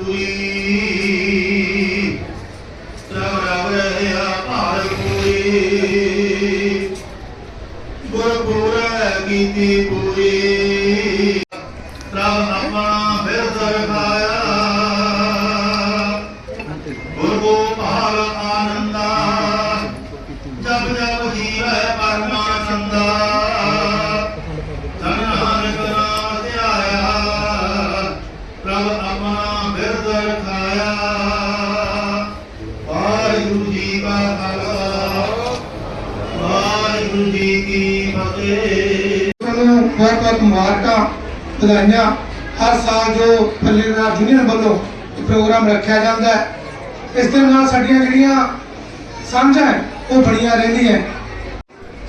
ਪੂਰੀ ਰਵ ਰਵ ਰਹਾ ਭਾਰ ਪੂਰੀ ਗੁਰ ਪੂਰਾ ਕੀਤੀ ਪੂਰੀ ਰਵ ਆਪਣਾ ਫਿਰ ਦਰਖਾਇਆ ਗੁਰ ਗੋਪਾਲ ਆਨੰਦਾ ਜਬ ਜਬ ਹੀ ਹੈ ਪਰਮਾਨੰਦਾ। ਜੀ ਕੀ ਫਤਿਹ। ਨੂੰ ਬਹੁਤ ਬਹੁਤ ਮੁਬਾਰਕਾਂ ਵਧਾਈਆਂ। ਹਰ ਸਾਲ ਜੋ ਫੱਲੇਦਾਰ ਯੂਨੀਅਨ ਵੱਲੋਂ ਇਹ ਪ੍ਰੋਗਰਾਮ ਰੱਖਿਆ ਜਾਂਦਾ ਹੈ ਇਸ ਦੇ ਨਾਲ ਸਾਡੀਆਂ ਜਿਹੜੀਆਂ ਸਾਂਝਾਂ ਹੈ, ਉਹ ਬਣੀਆਂ ਰਹਿੰਦੀਆਂ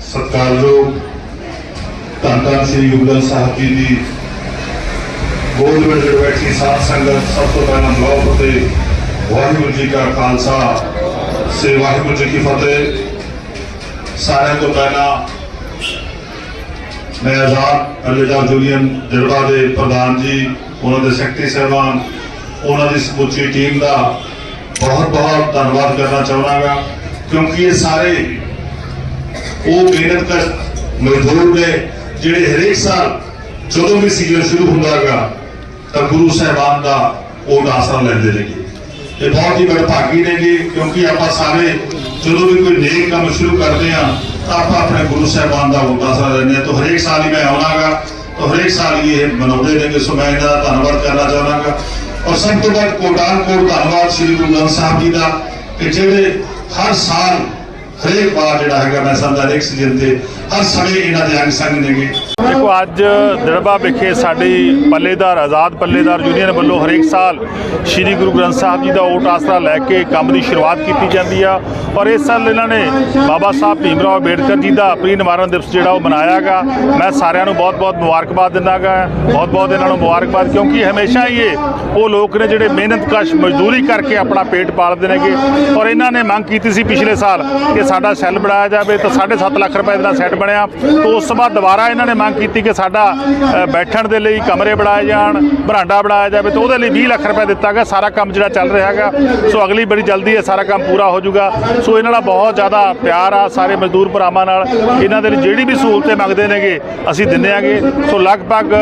ਸਤਿਕਾਰਯੋਗ ਧੰਨ ਧੰਨ ਸ੍ਰੀ ਗੁਰੂ ਗ੍ਰੰਥ ਸਾਹਿਬ ਜੀ ਦੀ ਬੈਠੀ ਸਾਧ ਸੰਗਤ ਸਭ ਤੋਂ ਪਹਿਲਾਂ ਵਾਹਿਗੁਰੂ ਜੀ ਕਾ ਖਾਲਸਾ ਸ੍ਰੀ ਵਾਹਿਗੁਰੂ ਜੀ ਕੀ ਫਤਿਹ। ਸਾਰਿਆਂ ਤੋਂ ਪਹਿਲਾਂ ਮੈਂ ਆਜ਼ਾਦ ਅਲੀਦਾਰ ਯੂਨੀਅਨ ਦਿਲਵਾ ਦੇ ਪ੍ਰਧਾਨ ਜੀ, ਉਹਨਾਂ ਦੇ ਸੈਕਟਰੀ ਸਾਹਿਬਾਨ, ਉਹਨਾਂ ਦੀ ਸਮੁੱਚੀ ਟੀਮ ਦਾ ਬਹੁਤ ਬਹੁਤ ਧੰਨਵਾਦ ਕਰਨਾ ਚਾਹਾਂਗਾ ਕਿਉਂਕਿ ਇਹ ਸਾਰੇ ਉਹ ਮਿਹਨਤ ਕਰ ਮਜ਼ਦੂਰ ਨੇ ਜਿਹੜੇ ਹਰੇਕ ਸਾਲ ਜਦੋਂ ਵੀ ਸੀਜ਼ਨ ਸ਼ੁਰੂ ਹੁੰਦਾ ਹੈਗਾ ਤਾਂ ਗੁਰੂ ਸਾਹਿਬਾਨ ਦਾ ਉਹ ਆਸਰਾ ਲੈਂਦੇ ਨੇਗੇ ਇਹ ਬਹੁਤ ਹੀ ਵਡਭਾਗੀ ਨੇਗੇ ਕਿਉਂਕਿ ਆਪਾਂ ਸਾਰੇ ਜਦੋਂ ਵੀ ਕੋਈ ਨੇਕ ਕੰਮ ਸ਼ੁਰੂ ਕਰਦੇ ਆ ਤਾਂ ਆਪਾਂ ਆਪਣੇ ਗੁਰੂ ਸਾਹਿਬਾਨ ਦਾ ਉਹ ਆਸਰਾ ਲੈਂਦੇ ਆ ਤਾਂ ਹਰੇਕ ਸਾਲ ਹੀ ਮੈਂ ਆਉਣਾਗਾ, ਤਾਂ ਹਰੇਕ ਸਾਲ ਹੀ ਇਹ ਮਨਾਉਂਦੇ ਨੇਗੇ। ਸੋ ਮੈਂ ਇਹਨਾਂ ਦਾ ਧੰਨਵਾਦ ਕਰਨਾ ਚਾਹਾਂਗਾ। ਔਰ ਸਭ ਤੋਂ ਵੱਧ ਕੋਟਾਨ ਕੋਟ ਧੰਨਵਾਦ ਸ੍ਰੀ ਗੁਰੂ ਗ੍ਰੰਥ ਸਾਹਿਬ ਜੀ ਦਾ ਕਿ ਜਿਹੜੇ ਹਰ ਸਾਲ ਹਰੇਕ ਵਾਰ ਜਿਹੜਾ ਹੈਗਾ ਮੈਂ ਸਮਝਦਾ ਹਰੇਕ ਸੀਜ਼ਨ ਤੇ ਹਰ ਸਮੇਂ ਇਹਨਾਂ ਦੇ ਅੰਗ ਸੰਗ ਨੇਗੇ। ਦੇਖੋ, ਅੱਜ ਦੜਬਾ ਵਿਖੇ ਸਾਡੀ ਪੱਲੇਦਾਰ, ਆਜ਼ਾਦ ਪੱਲੇਦਾਰ ਯੂਨੀਅਨ ਵੱਲੋਂ ਹਰੇਕ ਸਾਲ ਸ੍ਰੀ ਗੁਰੂ ਗ੍ਰੰਥ ਸਾਹਿਬ ਜੀ ਦਾ ਓਟ ਆਸਰਾ ਲੈ ਕੇ ਕੰਮ ਦੀ ਸ਼ੁਰੂਆਤ ਕੀਤੀ ਜਾਂਦੀ ਆ ਔਰ ਇਸ ਸਾਲ ਇਹਨਾਂ ਨੇ ਬਾਬਾ ਸਾਹਿਬ ਭੀਮ ਰਾਓ ਅੰਬੇਡਕਰ ਜੀ ਦਾ ਪ੍ਰੀ ਨਿਵਾਰਨ ਦਿਵਸ ਜਿਹੜਾ ਉਹ ਮਨਾਇਆਗਾ। ਮੈਂ ਸਾਰਿਆਂ ਨੂੰ ਬਹੁਤ-ਬਹੁਤ ਮੁਬਾਰਕਬਾਦ ਦਿੰਦਾਗਾ। ਬਹੁਤ-ਬਹੁਤ ਇਹਨਾਂ ਨੂੰ ਮੁਬਾਰਕਬਾਦ ਕਿਉਂਕਿ ਹਮੇਸ਼ਾ ਹੀ ਇਹ ਉਹ ਲੋਕ ਨੇ ਜਿਹੜੇ ਮਿਹਨਤ ਕਸ਼ ਮਜ਼ਦੂਰੀ ਕਰਕੇ ਆਪਣਾ ਪੇਟ ਪਾਲਦੇ ਨੇਗੇ। ਔਰ ਇਹਨਾਂ ਨੇ ਮੰਗ ਕੀਤੀ ਸੀ ਪਿਛਲੇ ਸਾਲ ਕਿ ਸਾਡਾ ਸੈੱਲ ਬਣਾਇਆ ਜਾਵੇ ਤਾਂ 7.5 ਲੱਖ ਰੁਪਏ ਦਾ ਸੈੱਟ ਬਣਿਆ। ਤਾਂ ਉਸ ਤੋਂ ਬਾਅਦ ਦੁਬਾਰਾ ਇਹਨਾਂ ਨੇ ਮੰਗ ਕੀਤੀ ਕਿ ਸਾਡਾ ਬੈਠਣ ਦੇ ਲਈ ਕਮਰੇ ਬਣਾਏ ਜਾਣ, ਬਰਾਂਡਾ ਬਣਾਇਆ ਜਾਵੇ ਤਾਂ ਉਹਦੇ ਲਈ 20 ਲੱਖ ਰੁਪਏ ਦਿੱਤਾ ਗਿਆ। ਸਾਰਾ ਕੰਮ ਜਿਹੜਾ ਚੱਲ ਰਿਹਾ ਹੈਗਾ, ਸੋ ਅਗਲੀ ਬੜੀ ਜਲਦੀ ਇਹ ਸਾਰਾ ਕੰਮ ਪੂਰਾ ਹੋ ਜਾਊਗਾ। ਸੋ ਇਹਨਾਂ ਨਾਲ ਬਹੁਤ ਜ਼ਿਆਦਾ ਪਿਆਰ ਆ ਸਾਰੇ ਮਜ਼ਦੂਰ ਭਰਾਵਾਂ ਨਾਲ। ਇਹਨਾਂ ਦੇ ਲਈ ਜਿਹੜੀ ਵੀ ਸਹੂਲਤਾਂ ਮੰਗਦੇ ਨੇਗੇ, ਅਸੀਂ ਦਿੰਦੇ ਆਂਗੇ। ਸੋ ਲਗਭਗ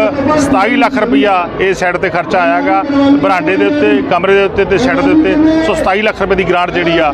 27 ਲੱਖ ਰੁਪਈਆ ਇਹ ਸੈੱਟ ਤੇ ਖਰਚਾ ਆਇਆਗਾ ਬਰਾਂਡੇ ਦੇ ਉੱਤੇ, ਕਮਰੇ ਦੇ ਉੱਤੇ ਤੇ ਸੈੱਟ ਦੇ ਉੱਤੇ। ਸੋ 27 ਲੱਖ ਰੁਪਏ ਦੀ ਗ੍ਰਾਂਟ ਜਿਹੜੀ ਆ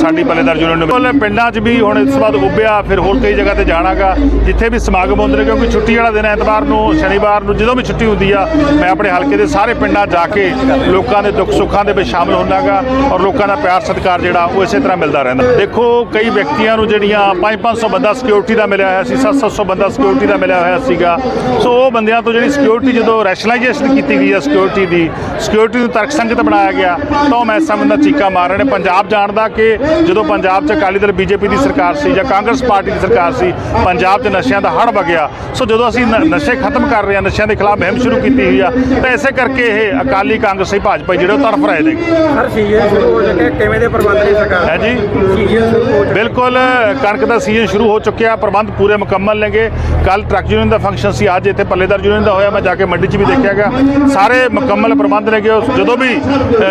ਸਾਡੀ ਪੱਲੇਦਾਰ ਯੂਨੀਅਨ ਨੂੰ ਪਿੰਡਾਂ 'ਚ ਵੀ ਹੁਣ ਇਸ ਤੋਂ ਬਾਅਦ ਉੱਭਿਆ ਫਿਰ ਹੋਰ ਕਈ ਜਗ੍ਹਾ ਤੇ ਜਾਣਾਗਾ, ਜਿੱਥੇ ਵੀ ਸਮਾਗਮ ਹੁੰਦੇ ਨੇ, ਕਿਉਂਕਿ ਛੁੱਟੀ ਵਾਲਾ ਦਿਨ ਐਤਵਾਰ ਨੂੰ, ਸ਼ਨੀਵਾਰ ਨੂੰ, ਜਦੋਂ ਵੀ ਛੁੱਟੀ ਹੁੰਦੀ ਆ, ਮੈਂ ਆਪਣੇ ਹਲਕੇ ਦੇ ਸਾਰੇ ਪਿੰਡਾਂ ਜਾ ਕੇ ਲੋਕਾਂ ਦੇ ਦੁੱਖ ਸੁੱਖਾਂ ਦੇ ਵਿੱਚ ਸ਼ਾਮਲ ਹੁੰਦਾਗਾ ਔਰ ਲੋਕਾਂ ਦਾ ਪਿਆਰ ਸਤਿਕਾਰ ਜਿਹੜਾ, ਉਹ ਇਸੇ ਤਰ੍ਹਾਂ ਮਿਲਦਾ ਰਹਿੰਦਾ। ਦੇਖੋ, ਕਈ ਵਿਅਕਤੀਆਂ ਨੂੰ ਜਿਹੜੀਆਂ 5-500 ਬੰਦਾ ਸਿਕਿਉਰਿਟੀ ਦਾ ਮਿਲਿਆ ਹੋਇਆ ਸੀ 700 ਬੰਦਾ ਸਿਕਿਉਰਿਟੀ ਦਾ ਮਿਲਿਆ ਹੋਇਆ ਸੀਗਾ। ਸੋ ਉਹ ਬੰਦਿਆਂ ਤੋਂ ਜਿਹੜੀ ਸਿਕਿਉਰਿਟੀ ਜਦੋਂ ਰੈਸ਼ਨਲਾਈਜੇਸ਼ਨ ਕੀਤੀ ਗਈ ਹੈ ਸਿਕਿਉਰਿਟੀ ਦੀ ਸਿਕਿਉਰਿਟੀ ਨੂੰ ਤਰਕਸੰਗਤ ਬਣਾਇਆ ਗਿਆ, ਤਾਂ ਉਹ ਮੈਂ ਸਮਝਦਾ ਚੀਕਾ ਮਾਰ ਰਹੇ ਨੇ। ਪੰਜਾਬ ਜਾਣਦਾ ਕਿ ਜਦੋਂ ਪੰਜਾਬ 'ਚ ਅਕਾਲੀ ਦਲ ਬੀਜੇਪੀ ਦੀ ਸਰਕਾਰ ਸੀ ਜਾਂ ਕਾਂਗਰਸ ਪਾਰਟੀ ਦੀ ਸਰਕਾਰ ਸੀ ਪੰਜਾਬ 'ਚ ਨਸ਼ਿਆਂ ਦਾ ਹੜ੍ਹ ਵਗਿਆ। ਸੋ ਜਦੋਂ ਅਸੀਂ ਨਸ਼ੇ ਖਤਮ ਕਰ ਰਹੇ ਹਾਂ ਨਸ਼ਿਆਂ ਦੇ ਖਿਲਾਫ ਮੁਹਿੰਮ ਸ਼ੁਰੂ ਕੀਤੀ ਹੋਈ ਆ ਤਾਂ ਇਸੇ ਕਰਕੇ ਇਹ ਅਕਾਲੀ ਕਾਂਗਰਸੀ ਭਾਜਪਾ ਜਿਹੜੇ ਉਹ ਤੜਫ ਰਹੇ ਨੇ। ਹਰ ਸੀਜ਼ਨ ਸ਼ੁਰੂ ਹੋ ਚੁੱਕਿਆ ਕਿਵੇਂ ਦੇ ਪ੍ਰਬੰਧ ਨੇ ਸਰਕਾਰ ਹੈ ਜੀ? ਸ਼ੁਰੂ ਬਿਲਕੁਲ ਕਣਕ ਦਾ ਸੀਜ਼ਨ ਸ਼ੁਰੂ ਹੋ ਚੁੱਕਿਆ ਪ੍ਰਬੰਧ ਪੂਰੇ ਮੁਕੰਮਲ ਨੇਗੇ। ਕੱਲ ਟਰੱਕ ਯੂਨੀਅਨ ਦਾ ਫੰਕਸ਼ਨ ਸੀ ਅੱਜ ਇੱਥੇ ਪੱਲੇਦਾਰ ਯੂਨੀਅਨ ਦਾ ਹੋਇਆ ਮੈਂ ਜਾ ਕੇ ਮੰਡੀ 'ਚ ਵੀ ਦੇਖਿਆ ਗਿਆ। ਸਾਰੇ ਮੁਕੰਮਲ ਪ੍ਰਬੰਧ ਨੇਗੇ ਉਹ ਜਦੋਂ ਵੀ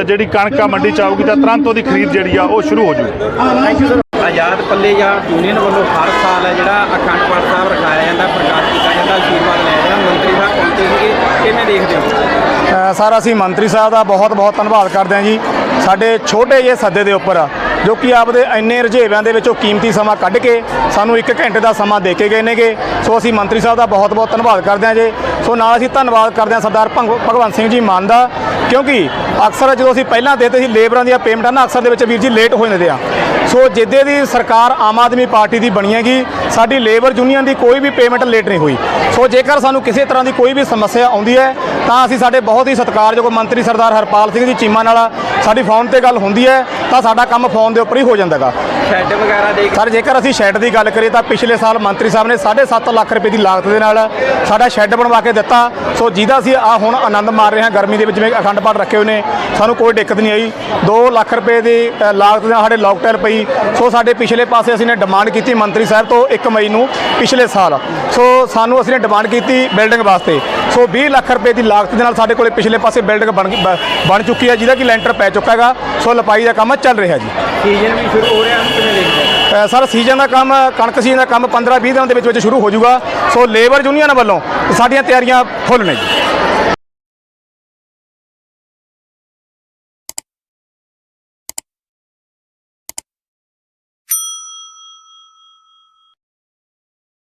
ਜਿਹੜੀ ਕਣਕ ਆ ਮੰਡੀ 'ਚ ਆਊਗੀ ਤਾਂ ਤੁਰੰਤ ਉਹਦੀ ਖਰੀਦ ਜਿਹੜੀ ਆ ਉਹ ਸ਼ੁਰੂ ਹੋ ਜੂਗੀ। ਥੈਂਕ ਯੂ ਸਰ ਆਜ਼ਾਦ ਪੱਲੇ ਜਾਂ ਯੂਨੀਅਨ ਵੱਲੋਂ ਹਰ ਸਾਲ ਹੈ ਜਿਹੜਾ ਅਖੰਡ ਪਾਠ ਸਾਹਿਬ ਰਖਾਇਆ ਜਾਂਦਾ, ਪ੍ਰਕਾਸ਼ ਕੀਤਾ ਜਾਂਦਾ, ਆਸ਼ੀਰਵਾਦ ਲਿਆ ਜਾਂਦਾ, ਮੰਤਰੀ ਸਾਹਿਬ ਪਹੁੰਚੇ ਸੀਗੇ। ਕਿਵੇਂ ਦੇਖਦੇ ਹੋ? ਸਰ ਅਸੀਂ ਮੰਤਰੀ ਸਾਹਿਬ ਦਾ ਬਹੁਤ ਬਹੁਤ ਧੰਨਵਾਦ ਕਰਦੇ ਹਾਂ ਜੀ। ਸਾਡੇ ਛੋਟੇ ਜਿਹੇ ਸੱਦੇ ਦੇ ਉੱਪਰ ਜੋ ਕਿ ਆਪਦੇ ਇੰਨੇ ਰੁਝੇਵਿਆਂ ਦੇ ਵਿੱਚੋਂ ਕੀਮਤੀ ਸਮਾਂ ਕੱਢ ਕੇ ਸਾਨੂੰ 1 ਘੰਟੇ ਦਾ ਸਮਾਂ ਦੇ ਕੇ ਗਏ ਨੇਗੇ। ਸੋ ਅਸੀਂ ਮੰਤਰੀ ਸਾਹਿਬ ਦਾ ਬਹੁਤ ਬਹੁਤ ਧੰਨਵਾਦ ਕਰਦੇ ਹਾਂ ਜੀ। ਸੋ ਨਾਲ ਅਸੀਂ ਧੰਨਵਾਦ ਕਰਦੇ ਹਾਂ ਸਰਦਾਰ ਭੰਗ- ਭਗਵੰਤ ਸਿੰਘ ਜੀ ਮਾਨ ਦਾ, ਕਿਉਂਕਿ ਅਕਸਰ ਜਦੋਂ ਅਸੀਂ ਪਹਿਲਾਂ ਦੇਤੇ ਸੀ ਲੇਬਰਾਂ ਦੀਆਂ ਪੇਮੈਂਟਾਂ ਨਾ ਅਕਸਰ ਦੇ ਵਿੱਚ ਵੀਰ ਜੀ ਲੇਟ ਹੋ ਜਾਂਦੇ ਆ। ਸੋ ਜਿੱਦੇ ਦੀ ਸਰਕਾਰ ਆਮ ਆਦਮੀ ਪਾਰਟੀ ਦੀ ਬਣੀ ਹੈਗੀ ਸਾਡੀ ਲੇਬਰ ਯੂਨੀਅਨ ਦੀ ਕੋਈ ਵੀ ਪੇਮੈਂਟ ਲੇਟ ਨਹੀਂ ਹੋਈ। ਸੋ ਜੇਕਰ ਸਾਨੂੰ ਕਿਸੇ ਤਰ੍ਹਾਂ ਦੀ ਕੋਈ ਵੀ ਸਮੱਸਿਆ ਆਉਂਦੀ ਹੈ, ਤਾਂ ਅਸੀਂ ਸਾਡੇ ਬਹੁਤ ਹੀ ਸਤਿਕਾਰਯੋਗ ਮੰਤਰੀ ਸਰਦਾਰ ਹਰਪਾਲ ਸਿੰਘ ਜੀ ਚੀਮਾ ਨਾਲ ਸਾਡੀ ਫੋਨ ਤੇ ਗੱਲ ਹੁੰਦੀ ਹੈ, ਤਾਂ ਸਾਡਾ ਕੰਮ ਫੋਨ ਦੇ ਉੱਪਰ ਹੀ ਹੋ ਜਾਂਦਾ ਗਾ ਸ਼ੈੱਡ ਵਗੈਰਾ ਦੇਖ ਸਰ ਜੇਕਰ ਅਸੀਂ ਸ਼ੈੱਡ ਦੀ ਗੱਲ ਕਰੀਏ ਤਾਂ ਪਿਛਲੇ ਸਾਲ ਮੰਤਰੀ ਸਾਹਿਬ ਨੇ 7.5 ਲੱਖ ਰੁਪਏ ਦੀ ਲਾਗਤ ਦੇ ਨਾਲ ਸਾਡਾ ਸ਼ੈੱਡ ਬਣਵਾ ਕੇ ਦਿੱਤਾ। ਸੋ ਜਿਹਦਾ ਅਸੀਂ ਆ ਹੁਣ ਆਨੰਦ ਮਾਰ ਰਹੇ ਹਾਂ ਗਰਮੀ ਦੇ ਵਿੱਚ ਜਿਵੇਂ ਅਖੰਡ ਪਾਠ ਰੱਖੇ ਹੋਏ ਨੇ ਸਾਨੂੰ ਕੋਈ ਦਿੱਕਤ ਨਹੀਂ ਆਈ। 2 ਲੱਖ ਰੁਪਏ ਦੀ ਲਾਗਤ ਦੇ ਨਾਲ ਸਾਡੇ ਲੌਕਟੇਲ ਪਈ। ਸੋ ਸਾਡੇ ਪਿਛਲੇ ਪਾਸੇ ਅਸੀਂ ਨੇ ਡਿਮਾਂਡ ਕੀਤੀ ਮੰਤਰੀ ਸਾਹਿਬ ਤੋਂ 1 ਮਈ ਨੂੰ ਪਿਛਲੇ ਸਾਲ। ਸੋ ਸਾਨੂੰ ਅਸੀਂ ਨੇ ਡਿਮਾਂਡ ਕੀਤੀ ਬਿਲਡਿੰਗ ਵਾਸਤੇ। ਸੋ 20 ਲੱਖ ਰੁਪਏ ਦੀ ਲਾਗਤ ਦੇ ਨਾਲ ਸਾਡੇ ਕੋਲੇ ਪਿਛਲੇ ਪਾਸੇ ਬਿਲਡਿੰਗ ਬਣ ਬਣ ਚੁੱਕੀ ਹੈ ਜਿਹਦਾ ਕਿ ਲੈਂਟਰ ਪੈ ਚੁੱਕਾ ਹੈਗਾ। ਸੋ ਲਪਾਈ ਦਾ ਕੰਮ ਚੱਲ ਰਿਹਾ ਜੀ। ਸੀਜ਼ਨ ਵੀ ਸ਼ੁਰੂ ਹੋ ਰਿਹਾ ਉਹਨੂੰ ਕਿਵੇਂ ਦੇਖਦੇ ਸਰ, ਸੀਜ਼ਨ ਦਾ ਕੰਮ, ਕਣਕ ਸੀਜ਼ਨ ਦਾ ਕੰਮ 15 20 ਦਿਨਾਂ ਦੇ ਵਿੱਚ ਵਿੱਚ ਸ਼ੁਰੂ ਹੋ ਜਾਊਗਾ। ਸੋ ਲੇਬਰ ਯੂਨੀਅਨ ਵੱਲੋਂ ਸਾਡੀਆਂ ਤਿਆਰੀਆਂ ਫੁੱਲ ਨੇ ਜੀ।